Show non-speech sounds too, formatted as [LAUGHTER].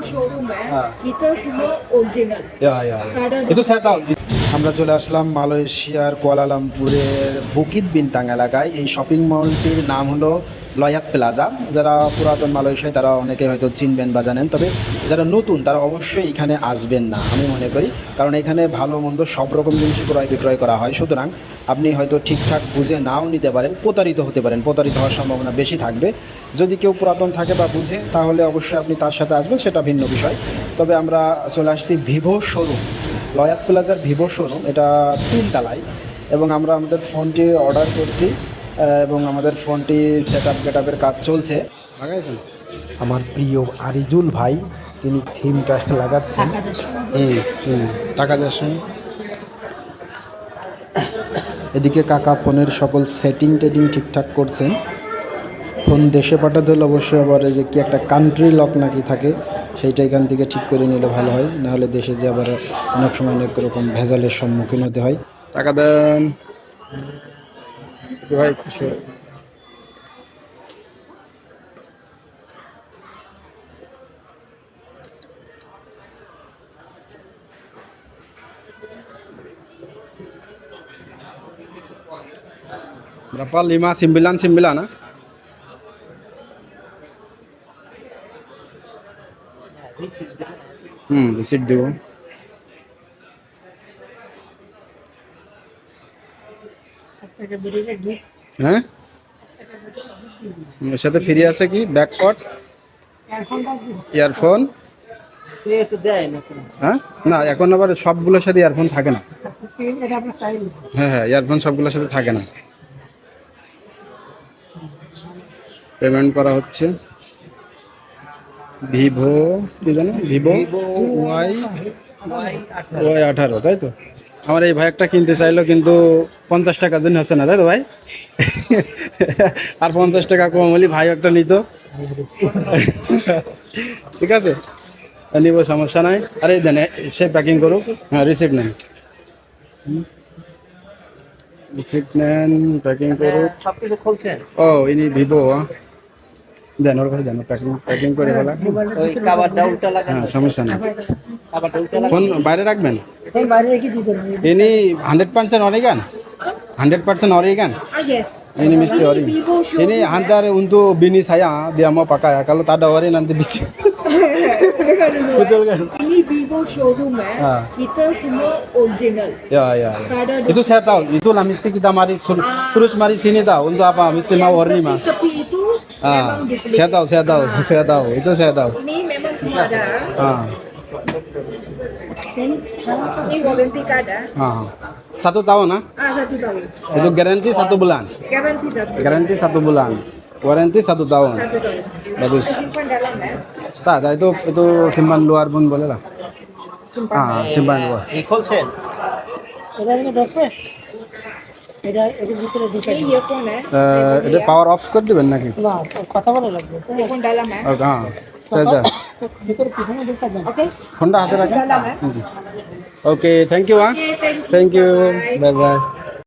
Showroom है हाँ। ये ओरिजिनल या या, या। ये तो सैताल আমরা চলে আসলাম মালয়েশিয়ার কুয়ালালামপুরের বুকিত বিনতাং এলাকায়। এই শপিং মলটির নাম হলো লয়াত প্লাজা। যারা পুরাতন মালয়েশিয়ায়, তারা অনেকে হয়তো চিনবেন বা জানেন। তবে যারা নতুন, তারা অবশ্যই এখানে আসবেন না, আমি মনে করি। কারণ এখানে ভালো মন্দ সব রকম জিনিসই ক্রয় বিক্রয় করা হয়। সুতরাং আপনি হয়তো ঠিকঠাক বুঝে নাও নিতে পারেন, প্রতারিত হতে পারেন। প্রতারিত হওয়ার সম্ভাবনা বেশি থাকবে। যদি কেউ পুরাতন থাকে বা বুঝে, তাহলে অবশ্যই আপনি তার সাথে আসবেন, সেটা ভিন্ন বিষয়। তবে আমরা চলে আসছি ভিভো শোরুম। লয়াত প্লাজার ভিভো শোরুম এটা তিন তালায়। এবং আমরা আমাদের ফোনটি অর্ডার করছি এবং আমাদের ফোনটি সেট আপ গেট আপের কাজ চলছে। আমার প্রিয় আরিজুল ভাই তিনি সিমটা লাগাচ্ছেন। সিম টাকা দেওয়ার সময়। এদিকে কাকা ফোনের সকল সেটিং টেটিং ঠিকঠাক করছেন। ফোন দেশে পাঠাতে হলে অবশ্যই আবার এই যে কি একটা কান্ট্রি লক নাকি থাকে সেইটা এখান থেকে ঠিক করে নিলে ভালো হয় নাহলে দেশে যে আবার অনেক সময় অনেক রকম ভেজালের সম্মুখীন হতে হয় টাকা দেন ভাই, খুশি Berapa? Lima sembilan sembilan ah? হুম রিসিট দেবো। হ্যাঁ? এর সাথে ফ্রি আছে কি? ব্যাকপট ইয়ারফোন? হ্যাঁ? না এখন আবার সবগুলোর সাথে ইয়ারফোন থাকে না। হ্যাঁ হ্যাঁ ইয়ারফোন সবগুলোর সাথে থাকে না। পেমেন্ট করা হচ্ছে। ভিভো কি জানো ভিভো ওয়াই ওয়াই আঠারো তাই তো? আমার এই ভাই একটা কিনতে চাইলো কিন্তু পঞ্চাশ টাকার জন্য হচ্ছে না তাই তো ভাই? [LAUGHS] আর পঞ্চাশ টাকা কম হলে ভাই একটা নিত। [LAUGHS] ঠিক আছে? নিব সমস্যা নাই। আরে দেন সে প্যাকিং করুক। হ্যাঁ রিসিপ্ট নেন। রিসিপ্ট নেন প্যাকিং করুক। ও ইনি ভিভো দেন ওর কাছে দেন প্যাকিং প্যাকিং করে বলা ওই কাবারটা উল্টা লাগানো হ্যাঁ সমস্যা নেই কাবারটা উল্টা লাগানো ফোন বাইরে রাখবেন ইনি hundred percent original hundred percent original Ah yes. ini mesti ori Vivo showroom. ini hantar untuk bini saya dia mau pakai kalau tak ada ori nanti bisa betul kan Ini Vivo showroom है हाँ. kita semua original. ya ya, ya. Tak ada itu saya tahu itulah mesti kita mari sur- terus mari sini tahu untuk apa mesti mau ori mah Tapi itu ah memang duplicate. ah saya tahu saya tahu ah. saya tahu itu saya tahu ini memang semua ada ah. ini garansi kada ah. satu tahun ah? ah satu tahun itu garansi satu bulan garansi satu garansi satu bulan garansi satu tahun. Satu tahun. Bagus. Simpan dalam ya? Tidak, tak itu itu simpan luar pun boleh lah. Simpan. Ah, simpan luar. Ikon wholesale. Kita ini berapa? earphone ya. Eh, এটা power of করে দিবেন নাকি Earphone dalam ya. ওকে, হ্যাঁ আচ্ছা আচ্ছা Oke. ফোনটা হাতে রাখেন Dalam ya. Okay thank you হ্যাঁ Okay, thank you. Thank you Bye. Bye bye